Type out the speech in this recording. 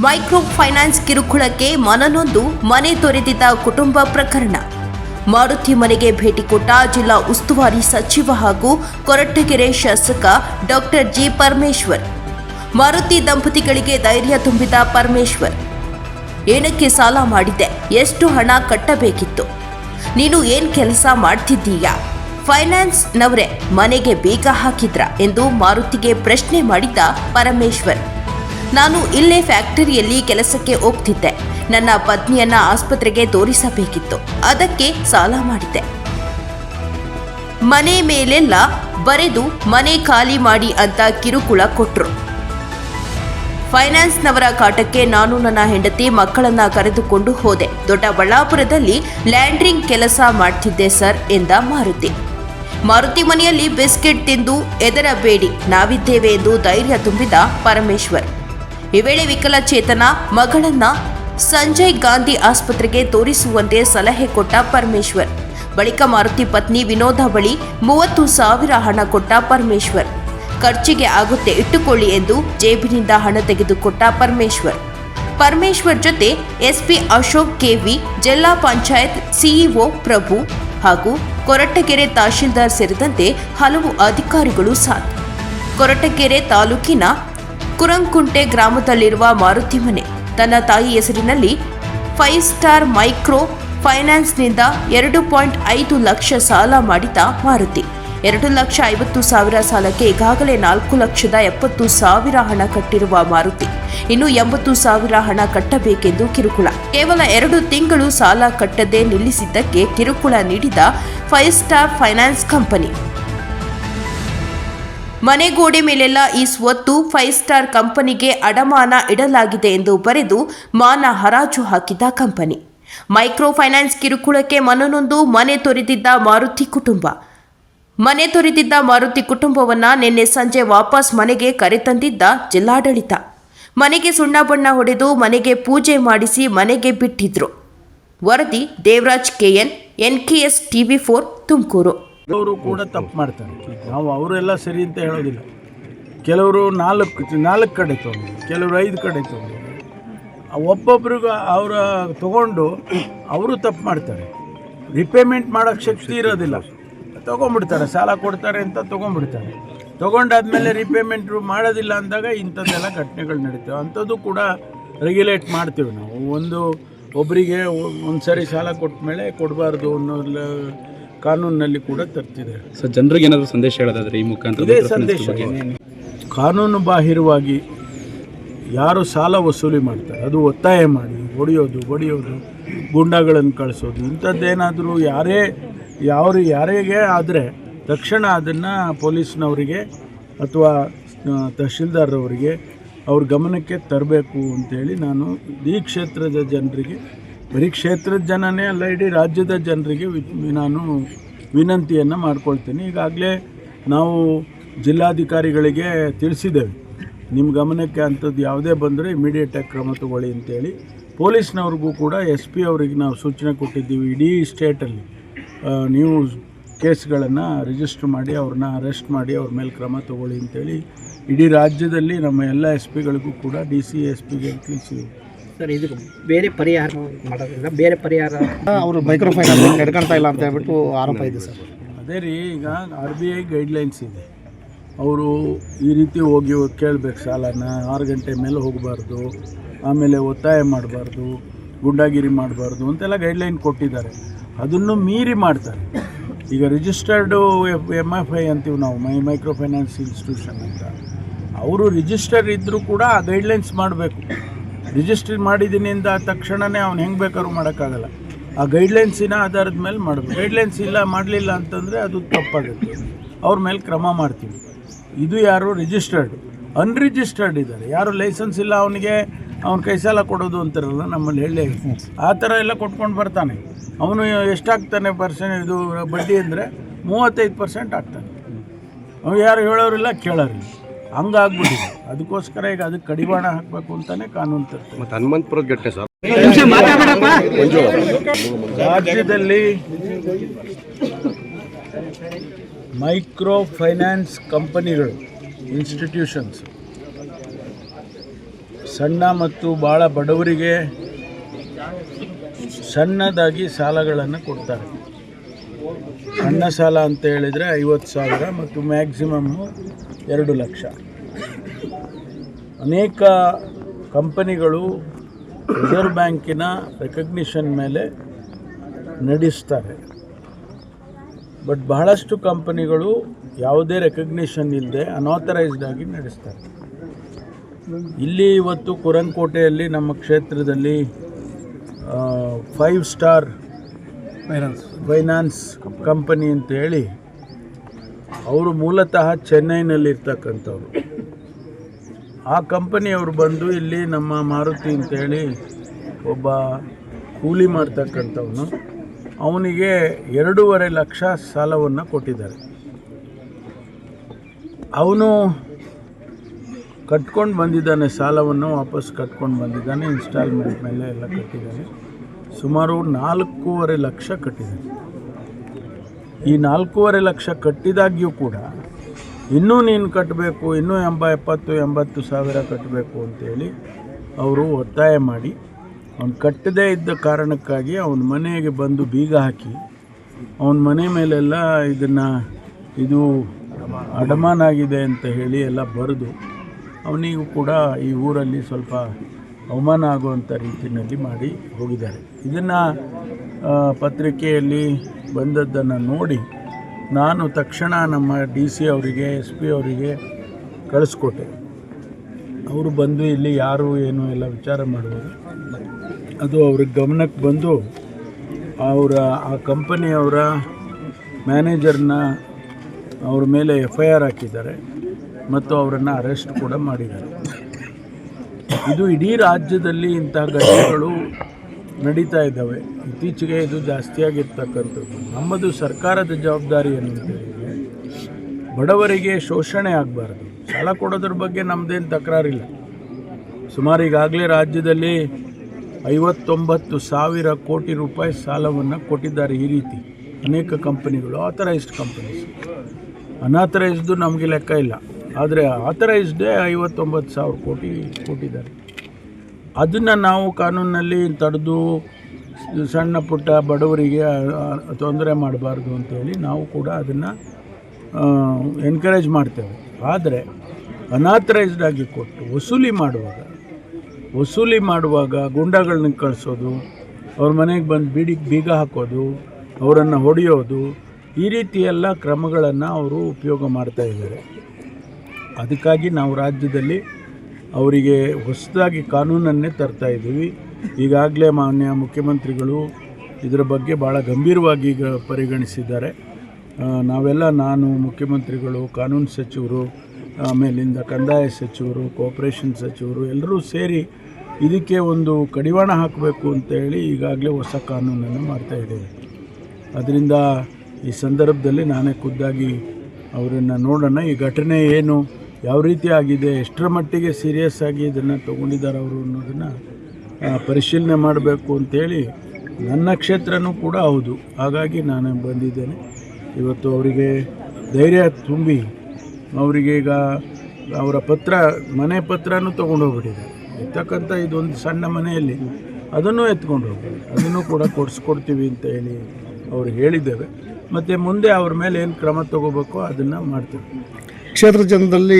Micro finance ಕಿರುಕುಳಕ್ಕೆ ಮನನೊಂದು, ಮನೆ ತೊರೆದಿದ್ದ ಕುಟುಂಬ ಪ್ರಕರಣ. ಮಾರುತಿ ಮನೆಗೆ ಭೇಟಿ ಕೊಟ್ಟ ಜಿಲ್ಲಾ ಉಸ್ತುವಾರಿ ಸಚಿವ ಹಾಗೂ ಕೊರಟಗೆರೆ ಶಾಸಕ ಡಾಕ್ಟರ್ ಜಿ ಪರಮೇಶ್ವರ್. ಮಾರುತಿ ದಂಪತಿಗಳಿಗೆ ಧೈರ್ಯ ತುಂಬಿದ ಪರಮೇಶ್ವರ್. ಏನಕ್ಕೆ ಸಾಲ ಮಾಡಿದೆ? ಎಷ್ಟು ಹಣ ಕಟ್ಟಬೇಕಿತ್ತು? ನೀನು ಏನ್ ಕೆಲಸ ಮಾಡ್ತಿದ್ದೀಯಾ? ಫೈನಾನ್ಸ್ನವರೇ ಮನೆಗೆ ಬೇಗ ಹಾಕಿದ್ರ? ಎಂದು ಮಾರುತಿಗೆ ಪ್ರಶ್ನೆ ಮಾಡಿದ್ದ ಪರಮೇಶ್ವರ್. ನಾನು ಇಲ್ಲೇ ಫ್ಯಾಕ್ಟರಿಯಲ್ಲಿ ಕೆಲಸಕ್ಕೆ ಹೋಗ್ತಿದ್ದೆ. ನನ್ನ ಪತ್ನಿಯನ್ನ ಆಸ್ಪತ್ರೆಗೆ ತೋರಿಸಬೇಕಿತ್ತು. ಅದಕ್ಕೆ ಸಾಲ ಮಾಡಿದ್ದೆ. ಮನೆ ಮೇಲೆಲ್ಲ ಬರೆದು ಮನೆ ಖಾಲಿ ಮಾಡಿ ಅಂತ ಕಿರುಕುಳ ಕೊಟ್ರು. ಫೈನಾನ್ಸ್ನವರ ಕಾಟಕ್ಕೆ ನಾನು ನನ್ನ ಹೆಂಡತಿ ಮಕ್ಕಳನ್ನ ಕರೆದುಕೊಂಡು ಹೋದೆ. ದೊಡ್ಡಬಳ್ಳಾಪುರದಲ್ಲಿ ಲ್ಯಾಂಡ್ರಿಂಗ್ ಕೆಲಸ ಮಾಡ್ತಿದ್ದೆ ಸರ್ ಎಂದ ಮಾರುತಿ. ಮಾರುತಿ ಮನೆಯಲ್ಲಿ ಬಿಸ್ಕೆಟ್ ತಿಂದು ಎದರಬೇಡಿ ನಾವಿದ್ದೇವೆ ಎಂದು ಧೈರ್ಯ ತುಂಬಿದ ಪರಮೇಶ್ವರ್. ಈ ವೇಳೆ ವಿಕಲಚೇತನ ಮಗಳನ್ನ ಸಂಜಯ್ ಗಾಂಧಿ ಆಸ್ಪತ್ರೆಗೆ ತೋರಿಸುವಂತೆ ಸಲಹೆ ಕೊಟ್ಟ ಪರಮೇಶ್ವರ್. ಬಳಿಕ ಮಾರುತಿ ಪತ್ನಿ ವಿನೋದ ಬಳಿ ಮೂವತ್ತು ಸಾವಿರ ಹಣ ಕೊಟ್ಟ ಪರಮೇಶ್ವರ್. ಖರ್ಚಿಗೆ ಆಗುತ್ತೆ ಇಟ್ಟುಕೊಳ್ಳಿ ಎಂದು ಜೇಬಿನಿಂದ ಹಣ ತೆಗೆದುಕೊಟ್ಟ ಪರಮೇಶ್ವರ್. ಪರಮೇಶ್ವರ್ ಜೊತೆ ಎಸ್ಪಿ ಅಶೋಕ್ ಕೆವಿ, ಜಿಲ್ಲಾ ಪಂಚಾಯತ್ ಸಿಇಒ ಪ್ರಭು ಹಾಗೂ ಕೊರಟಗೆರೆ ತಹಶೀಲ್ದಾರ್ ಸೇರಿದಂತೆ ಹಲವು ಅಧಿಕಾರಿಗಳು ಸಾಥ್. ಕೊರಟಗೆರೆ ತಾಲೂಕಿನ ಕುರಂಕುಂಟೆ ಗ್ರಾಮದಲ್ಲಿರುವ ಮಾರುತಿ ಮನೆ. ತನ್ನ ತಾಯಿ ಹೆಸರಿನಲ್ಲಿ ಫೈವ್ ಸ್ಟಾರ್ ಮೈಕ್ರೋ ಫೈನಾನ್ಸ್ನಿಂದ ಎರಡು ಪಾಯಿಂಟ್ ಐದು ಲಕ್ಷ ಸಾಲ ಮಾಡಿದ ಮಾರುತಿ. ಎರಡು ಲಕ್ಷ ಐವತ್ತು ಸಾವಿರ ಸಾಲಕ್ಕೆ ಈಗಾಗಲೇ ನಾಲ್ಕು ಲಕ್ಷದ ಎಪ್ಪತ್ತು ಸಾವಿರ ಹಣ ಕಟ್ಟಿರುವ ಮಾರುತಿ. ಇನ್ನು ಎಂಬತ್ತು ಸಾವಿರ ಹಣ ಕಟ್ಟಬೇಕೆಂದು ಕಿರುಕುಳ. ಕೇವಲ ಎರಡು ತಿಂಗಳು ಸಾಲ ಕಟ್ಟದೆ ನಿಲ್ಲಿಸಿದ್ದಕ್ಕೆ ಕಿರುಕುಳ ನೀಡಿದ ಫೈವ್ ಸ್ಟಾರ್ ಫೈನಾನ್ಸ್ ಕಂಪನಿ. ಮನೆ ಗೋಡೆ ಮೇಲೆಲ್ಲ ಈ ಸ್ವತ್ತು ಫೈವ್ ಸ್ಟಾರ್ ಕಂಪನಿಗೆ ಅಡಮಾನ ಇಡಲಾಗಿದೆ ಎಂದು ಬರೆದು ಮಾನ ಹರಾಜು ಹಾಕಿದ ಕಂಪನಿ. ಮೈಕ್ರೋ ಫೈನಾನ್ಸ್ ಕಿರುಕುಳಕ್ಕೆ ಮನನೊಂದು, ಮನೆ ತೊರೆದಿದ್ದ ಮಾರುತಿ ಕುಟುಂಬ. ಮನೆ ತೊರೆದಿದ್ದ ಮಾರುತಿ ಕುಟುಂಬವನ್ನ ನಿನ್ನೆ ಸಂಜೆ ವಾಪಸ್ ಮನೆಗೆ ಕರೆತಂದಿದ್ದ ಜಿಲ್ಲಾಡಳಿತ. ಮನೆಗೆ ಸುಣ್ಣ ಬಣ್ಣ ಹೊಡೆದು ಮನೆಗೆ ಪೂಜೆ ಮಾಡಿಸಿ ಮನೆಗೆ ಬಿಟ್ಟಿದ್ರು. ವರದಿ Devaraj KN NKS TV four Tumakuru. ಅವರು ಕೂಡ ತಪ್ಪು ಮಾಡ್ತಾರೆ. ನಾವು ಅವರೆಲ್ಲ ಸರಿ ಅಂತ ಹೇಳೋದಿಲ್ಲ. ಕೆಲವರು ನಾಲ್ಕು ನಾಲ್ಕು ಕಡೆ ತೊಗೊಂಡು, ಕೆಲವರು ಐದು ಕಡೆ ತೊಗೊಂಡು. ಒಬ್ಬೊಬ್ರಿಗೂ ಅವರ ತಗೊಂಡು ಅವರು ತಪ್ಪು ಮಾಡ್ತಾರೆ. ರಿಪೇಮೆಂಟ್ ಮಾಡೋಕ್ಕೆ ಶಕ್ತಿ ಇರೋದಿಲ್ಲ. ತೊಗೊಂಡ್ಬಿಡ್ತಾರೆ, ಸಾಲ ಕೊಡ್ತಾರೆ ಅಂತ ತೊಗೊಂಡ್ಬಿಡ್ತಾರೆ. ತೊಗೊಂಡಾದ್ಮೇಲೆ ರಿಪೇಮೆಂಟ್ ಮಾಡೋದಿಲ್ಲ ಅಂದಾಗ ಇಂಥದ್ದೆಲ್ಲ ಘಟನೆಗಳು ನಡೀತವೆ. ಅಂಥದ್ದು ಕೂಡ ರೆಗ್ಯುಲೇಟ್ ಮಾಡ್ತೀವಿ ನಾವು. ಒಂದು ಒಬ್ಬರಿಗೆ ಒಂದು ಸರಿ ಸಾಲ ಕೊಟ್ಟ ಮೇಲೆ ಕೊಡಬಾರ್ದು ಅನ್ನೋ ಕಾನೂನಿನಲ್ಲಿ ಕೂಡ ತರ್ತಿದೆ. ಸರ್ ಜನರಿಗೆ ಏನಾದರೂ ಸಂದೇಶ ಹೇಳೋದಾದ್ರೆ ಈ ಮುಖಾಂತರ ಇದೇ ಸಂದೇಶ. ಕಾನೂನು ಬಾಹಿರವಾಗಿ ಯಾರು ಸಾಲ ವಸೂಲಿ ಮಾಡ್ತಾರೆ ಅದು ಒತ್ತಾಯ ಮಾಡಿ ಹೊಡೆಯೋದು ಬಡಿಯೋದು ಗುಂಡಗಳನ್ನು ಕಳಿಸೋದು ಇಂಥದ್ದೇನಾದರೂ ಯಾರೇ ಯಾರು ಯಾರಿಗೆ ಆದರೆ ತಕ್ಷಣ ಅದನ್ನು ಪೊಲೀಸ್ನವರಿಗೆ ಅಥವಾ ತಹಶೀಲ್ದಾರ್ರವರಿಗೆ ಅವ್ರ ಗಮನಕ್ಕೆ ತರಬೇಕು ಅಂತೇಳಿ ನಾನು ಈ ಕ್ಷೇತ್ರದ ಜನರಿಗೆ ಬರೀ ಕ್ಷೇತ್ರದ ಜನನೇ ಅಲ್ಲ, ಇಡೀ ರಾಜ್ಯದ ಜನರಿಗೆ ನಾನು ವಿನಂತಿಯನ್ನು ಮಾಡ್ಕೊಳ್ತೀನಿ. ಈಗಾಗಲೇ ನಾವು ಜಿಲ್ಲಾಧಿಕಾರಿಗಳಿಗೆ ತಿಳಿಸಿದ್ದೇವೆ. ನಿಮ್ಮ ಗಮನಕ್ಕೆ ಅಂಥದ್ದು ಯಾವುದೇ ಬಂದರೆ ಇಮಿಡಿಯೇಟಾಗಿ ಕ್ರಮ ತಗೊಳ್ಳಿ ಅಂತೇಳಿ. ಪೊಲೀಸ್ನವ್ರಿಗೂ ಕೂಡ ಎಸ್ ಪಿ ಅವರಿಗೆ ನಾವು ಸೂಚನೆ ಕೊಟ್ಟಿದ್ದೀವಿ, ಇಡೀ ಸ್ಟೇಟಲ್ಲಿ. ನೀವು ಕೇಸ್ಗಳನ್ನು ರಿಜಿಸ್ಟರ್ ಮಾಡಿ, ಅವ್ರನ್ನ ಅರೆಸ್ಟ್ ಮಾಡಿ, ಅವ್ರ ಮೇಲೆ ಕ್ರಮ ತಗೊಳ್ಳಿ ಅಂತೇಳಿ. ಇಡೀ ರಾಜ್ಯದಲ್ಲಿ ನಮ್ಮ ಎಲ್ಲ ಎಸ್ ಪಿಗಳಿಗೂ ಕೂಡ ಡಿ ಸಿ ಎಸ್ ಪಿಗೆ ತಿಳಿಸಿದ್ದೀವಿ ಸರ್ ಇದು ಬೇರೆ ಪರಿಹಾರ ಮಾಡೋದಿಲ್ಲ ಬೇರೆ ಪರಿಹಾರ. ಅವರು ಮೈಕ್ರೋ ಫೈನಾನ್ಸ್ ನಡ್ಕೊಳ್ತಾ ಇಲ್ಲ ಅಂತ ಹೇಳ್ಬಿಟ್ಟು ಆರೋಪ ಇದೆ ಸರ್. ಅದೇ ರೀ ಈಗ ಆರ್ ಬಿ ಐ ಗೈಡ್ಲೈನ್ಸ್ ಇದೆ. ಅವರು ಈ ರೀತಿ ಹೋಗಿ ಕೇಳಬೇಕು ಸಾಲನ ಆರು ಗಂಟೆ ಮೇಲೆ ಹೋಗಬಾರ್ದು ಆಮೇಲೆ ಒತ್ತಾಯ ಮಾಡಬಾರ್ದು ಗುಂಡಾಗಿರಿ ಮಾಡಬಾರ್ದು ಅಂತೆಲ್ಲ ಗೈಡ್ಲೈನ್ ಕೊಟ್ಟಿದ್ದಾರೆ. ಅದನ್ನು ಮೀರಿ ಮಾಡ್ತಾರೆ. ಈಗ ರಿಜಿಸ್ಟರ್ಡು ಎಂ ಎಫ್ ಐ ಅಂತೀವಿ ನಾವು ಮೈ ಮೈಕ್ರೋ ಫೈನಾನ್ಸ್ ಇನ್ಸ್ಟಿಟ್ಯೂಷನ್ ಅಂತ. ಅವರು ರಿಜಿಸ್ಟರ್ ಇದ್ದರೂ ಕೂಡ ಆ ಗೈಡ್ಲೈನ್ಸ್ ಮಾಡಬೇಕು. ರಿಜಿಸ್ಟರ್ ಮಾಡಿದ್ದೀನಿ ಅಂದ ತಕ್ಷಣವೇ ಅವ್ನು ಹೆಂಗೆ ಬೇಕಾದ್ರೂ ಮಾಡೋಕ್ಕಾಗಲ್ಲ. ಆ ಗೈಡ್ಲೈನ್ಸಿನ ಆಧಾರದ ಮೇಲೆ ಮಾಡಬೇಕು. ಗೈಡ್ಲೈನ್ಸ್ ಇಲ್ಲ, ಮಾಡಲಿಲ್ಲ ಅಂತಂದರೆ ಅದು ತಪ್ಪಾಗುತ್ತೆ. ಅವ್ರ ಮೇಲೆ ಕ್ರಮ ಮಾಡ್ತೀವಿ. ಇದು ಯಾರು ರಿಜಿಸ್ಟರ್ಡ್ ಅನ್ರಿಜಿಸ್ಟರ್ಡ್ ಇದ್ದಾರೆ. ಯಾರು ಲೈಸೆನ್ಸ್ ಇಲ್ಲ ಅವನಿಗೆ, ಅವ್ನ ಕೈ ಸಾಲ ಕೊಡೋದು ಅಂತಾರಲ್ಲ, ನಮ್ಮಲ್ಲಿ ಹೇಳಿ. ಆ ಥರ ಎಲ್ಲ ಕೊಟ್ಕೊಂಡು ಬರ್ತಾನೆ. ಅವನು ಎಷ್ಟಾಗ್ತಾನೆ ಪರ್ಸೆಂಟ್ ಇದು ಬಡ್ಡಿ ಅಂದರೆ ಮೂವತ್ತೈದು ಪರ್ಸೆಂಟ್ ಆಗ್ತಾನೆ. ಅವ್ನು ಯಾರು ಹೇಳೋರಿಲ್ಲ, ಕೇಳೋರಿಲ್ಲ. ಹಂಗಾಗ್ಬಿಟ್ಟಿದೆ. ಅದಕ್ಕೋಸ್ಕರ ಈಗ ಅದಕ್ಕೆ ಕಡಿವಾಣ ಹಾಕಬೇಕು ಅಂತಾನೆ ಕಾನೂನು ತರ್ತಾರೆ. ಮತ್ತು ಹನುಮಂತಪುರದ ಘಟನೆ ಸರ್? ರಾಜ್ಯದಲ್ಲಿ ಮೈಕ್ರೋ ಫೈನಾನ್ಸ್ ಕಂಪನಿಗಳು ಇನ್ಸ್ಟಿಟ್ಯೂಷನ್ಸ್ ಸಣ್ಣ ಮತ್ತು ಭಾಳ ಬಡವರಿಗೆ ಸಣ್ಣದಾಗಿ ಸಾಲಗಳನ್ನು ಕೊಡ್ತಾರೆ. ಸಣ್ಣ ಸಾಲ ಅಂತ ಹೇಳಿದರೆ ಐವತ್ತು ಸಾವಿರ ಮತ್ತು ಮ್ಯಾಕ್ಸಿಮಮ್ಮು ಎರಡು ಲಕ್ಷ. ಅನೇಕ ಕಂಪನಿಗಳು ರಿಸರ್ವ್ ಬ್ಯಾಂಕಿನ ರೆಕಗ್ನಿಷನ್ ಮೇಲೆ ನಡೆಸ್ತಾರೆ. ಬಟ್ ಬಹಳಷ್ಟು ಕಂಪನಿಗಳು ಯಾವುದೇ ರೆಕಗ್ನಿಷನ್ ಇಲ್ಲದೆ ಅನಾಥರೈಸ್ಡ್ ಆಗಿ ನಡೆಸ್ತಾರೆ. ಇಲ್ಲಿ ಇವತ್ತು ಕುರಂಕೋಟೆಯಲ್ಲಿ ನಮ್ಮ ಕ್ಷೇತ್ರದಲ್ಲಿ five star finance finance company ಅಂತ ಹೇಳಿ ಅವರು ಮೂಲತಃ ಚೆನ್ನೈನಲ್ಲಿರ್ತಕ್ಕಂಥವ್ರು. ಆ ಕಂಪನಿಯವರು ಬಂದು ಇಲ್ಲಿ ನಮ್ಮ ಮಾರುತಿ ಅಂತೇಳಿ ಒಬ್ಬ ಕೂಲಿ ಮಾಡ್ತಕ್ಕಂಥವನು. ಅವನಿಗೆ ಎರಡೂವರೆ ಲಕ್ಷ ಸಾಲವನ್ನು ಕೊಟ್ಟಿದ್ದಾರೆ. ಅವನು ಕಟ್ಕೊಂಡು ಬಂದಿದ್ದಾನೆ, ಸಾಲವನ್ನು ವಾಪಸ್ ಕಟ್ಕೊಂಡು ಬಂದಿದ್ದಾನೆ ಇನ್ಸ್ಟಾಲ್ಮೆಂಟ್ ಮೇಲೆ ಎಲ್ಲ ಕಟ್ಟಿದ್ದಾನೆ. ಸುಮಾರು ನಾಲ್ಕೂವರೆ ಲಕ್ಷ ಕಟ್ಟಿದ್ದಾನೆ. ಈ ನಾಲ್ಕೂವರೆ ಲಕ್ಷ ಕಟ್ಟಿದಾಗ್ಯೂ ಕೂಡ ಇನ್ನೂ ನೀನು ಕಟ್ಟಬೇಕು, ಇನ್ನೂ ಎಂಬ ಎಪ್ಪತ್ತು, ಎಂಬತ್ತು ಸಾವಿರ ಕಟ್ಟಬೇಕು ಅಂತೇಳಿ ಅವರು ಒತ್ತಾಯ ಮಾಡಿ, ಅವನು ಕಟ್ಟದೇ ಇದ್ದ ಕಾರಣಕ್ಕಾಗಿ ಅವನ ಮನೆಗೆ ಬಂದು ಬೀಗ ಹಾಕಿ, ಅವನ ಮನೆ ಮೇಲೆಲ್ಲ ಇದನ್ನು ಇದು ಅಡಮಾನ ಆಗಿದೆ ಅಂತ ಹೇಳಿ ಎಲ್ಲ ಬರೆದು, ಅವನಿಗೂ ಕೂಡ ಈ ಊರಲ್ಲಿ ಸ್ವಲ್ಪ ಅವಮಾನ ಆಗುವಂಥ ರೀತಿಯಲ್ಲಿ ಮಾಡಿ ಹೋಗಿದ್ದಾರೆ. ಇದನ್ನು ಪತ್ರಿಕೆಯಲ್ಲಿ ಬಂದದ್ದನ್ನು ನೋಡಿ ನಾನು ತಕ್ಷಣ ನಮ್ಮ ಡಿ ಸಿ ಅವರಿಗೆ, ಎಸ್ ಪಿ ಅವರಿಗೆ ಕಳಿಸ್ಕೊಟ್ಟೆ. ಅವರು ಬಂದು ಇಲ್ಲಿ ಯಾರು ಏನು ಎಲ್ಲ ವಿಚಾರ ಮಾಡುವರು ಅದು ಅವ್ರಿಗೆ ಗಮನಕ್ಕೆ ಬಂದು ಅವರ ಆ ಕಂಪನಿಯವರ ಮ್ಯಾನೇಜರ್ನ ಅವ್ರ ಮೇಲೆ ಎಫ್ ಐ ಆರ್ ಹಾಕಿದ್ದಾರೆ ಮತ್ತು ಅವರನ್ನು ಅರೆಸ್ಟ್ ಕೂಡ ಮಾಡಿದ್ದಾರೆ. ಇದು ಇಡೀ ರಾಜ್ಯದಲ್ಲಿ ಇಂಥ ಘಟನೆಗಳು ನಡೀತಾ ಇದ್ದಾವೆ. ಇತ್ತೀಚೆಗೆ ಇದು ಜಾಸ್ತಿಯಾಗಿರ್ತಕ್ಕಂಥದ್ದು ನಮ್ಮದು ಸರ್ಕಾರದ ಜವಾಬ್ದಾರಿ ಏನು ಅಂತ ಹೇಳಿದರೆ ಬಡವರಿಗೆ ಶೋಷಣೆ ಆಗಬಾರ್ದು. ಸಾಲ ಕೊಡೋದ್ರ ಬಗ್ಗೆ ನಮ್ಮದೇನು ತಕರಾರಿಲ್ಲ. ಸುಮಾರು ಈಗಾಗಲೇ ರಾಜ್ಯದಲ್ಲಿ ಐವತ್ತೊಂಬತ್ತು ಸಾವಿರ ಕೋಟಿ ರೂಪಾಯಿ ಸಾಲವನ್ನು ಕೊಟ್ಟಿದ್ದಾರೆ ಈ ರೀತಿ. ಅನೇಕ ಕಂಪನಿಗಳು ಆಥರೈಸ್ಡ್ ಕಂಪನೀಸ್ ಅನಾಥರೈಸ್ದು ನಮಗೆ ಲೆಕ್ಕ ಇಲ್ಲ. ಆದರೆ ಆಥರೈಸ್ಡೇ ಐವತ್ತೊಂಬತ್ತು ಸಾವಿರ ಕೋಟಿ ಕೊಟ್ಟಿದ್ದಾರೆ. ಅದನ್ನು ನಾವು ಕಾನೂನಿನಲ್ಲಿ ತಡೆದು ಸಣ್ಣ ಪುಟ್ಟ ಬಡವರಿಗೆ ತೊಂದರೆ ಮಾಡಬಾರ್ದು ಅಂತೇಳಿ ನಾವು ಕೂಡ ಅದನ್ನು ಎನ್ಕರೇಜ್ ಮಾಡ್ತೇವೆ. ಆದರೆ ಅನಾಥರೈಸ್ಡ್ ಆಗಿ ಕೊಟ್ಟು ವಸೂಲಿ ಮಾಡುವಾಗ ವಸೂಲಿ ಮಾಡುವಾಗ ಗುಂಡಗಳನ್ನ ಕಳಿಸೋದು, ಅವ್ರ ಮನೆಗೆ ಬಂದು ಬೀಡಿ, ಬೀಗ ಹಾಕೋದು, ಅವರನ್ನು ಹೊಡೆಯೋದು, ಈ ರೀತಿ ಎಲ್ಲ ಕ್ರಮಗಳನ್ನು ಅವರು ಉಪಯೋಗ ಮಾಡ್ತಾ ಇದ್ದಾರೆ. ಅದಕ್ಕಾಗಿ ನಾವು ರಾಜ್ಯದಲ್ಲಿ ಅವರಿಗೆ ಹೊಸದಾಗಿ ಕಾನೂನನ್ನೇ ತರ್ತಾ ಇದ್ದೀವಿ. ಈಗಾಗಲೇ ಮಾನ್ಯ ಮುಖ್ಯಮಂತ್ರಿಗಳು ಇದರ ಬಗ್ಗೆ ಭಾಳ ಗಂಭೀರವಾಗಿ ಈಗ ಪರಿಗಣಿಸಿದ್ದಾರೆ. ನಾವೆಲ್ಲ ನಾನು, ಮುಖ್ಯಮಂತ್ರಿಗಳು, ಕಾನೂನು ಸಚಿವರು ಆಮೇಲಿಂದ ಕಂದಾಯ ಸಚಿವರು ಕೋಪರೇಷನ್ ಸಚಿವರು ಎಲ್ಲರೂ ಸೇರಿ ಇದಕ್ಕೆ ಒಂದು ಕಡಿವಾಣ ಹಾಕಬೇಕು ಅಂತೇಳಿ ಈಗಾಗಲೇ ಹೊಸ ಕಾನೂನನ್ನು ಮಾಡ್ತಾ ಇದ್ದೇವೆ. ಅದರಿಂದ ಈ ಸಂದರ್ಭದಲ್ಲಿ ನಾನೇ ಖುದ್ದಾಗಿ ಅವರನ್ನು ನೋಡೋಣ. ಈ ಘಟನೆ ಏನು? ಯಾವ ರೀತಿ ಆಗಿದೆ, ಎಷ್ಟರ ಮಟ್ಟಿಗೆ ಸೀರಿಯಸ್ ಆಗಿ ಇದನ್ನು ತೊಗೊಂಡಿದ್ದಾರೆ ಅವರು ಅನ್ನೋದನ್ನು ಪರಿಶೀಲನೆ ಮಾಡಬೇಕು ಅಂತೇಳಿ ನನ್ನ ಕ್ಷೇತ್ರನೂ ಕೂಡ ಹೌದು. ಹಾಗಾಗಿ ನಾನು ಬಂದಿದ್ದೇನೆ. ಇವತ್ತು ಅವರಿಗೆ ಧೈರ್ಯ ತುಂಬಿ ಅವರಿಗೆ ಈಗ ಅವರ ಪತ್ರ, ಮನೆ ಪತ್ರನೂ ತೊಗೊಂಡು ಹೋಗ್ಬಿಟ್ಟಿದ್ದಾರೆ ಇರ್ತಕ್ಕಂಥ ಇದೊಂದು ಸಣ್ಣ ಮನೆಯಲ್ಲಿ ಅದನ್ನು ಎತ್ಕೊಂಡು ಹೋಗ್ಬೋದು ಅದನ್ನು ಕೂಡ ಕೊಡಿಸ್ಕೊಡ್ತೀವಿ ಅಂತ ಹೇಳಿ ಅವ್ರು ಹೇಳಿದ್ದೇವೆ. ಮತ್ತು ಮುಂದೆ ಅವ್ರ ಮೇಲೆ ಏನು ಕ್ರಮ ತಗೋಬೇಕೋ ಅದನ್ನು ಮಾಡ್ತೀವಿ. ಕ್ಷೇತ್ರ ಜನದಲ್ಲಿ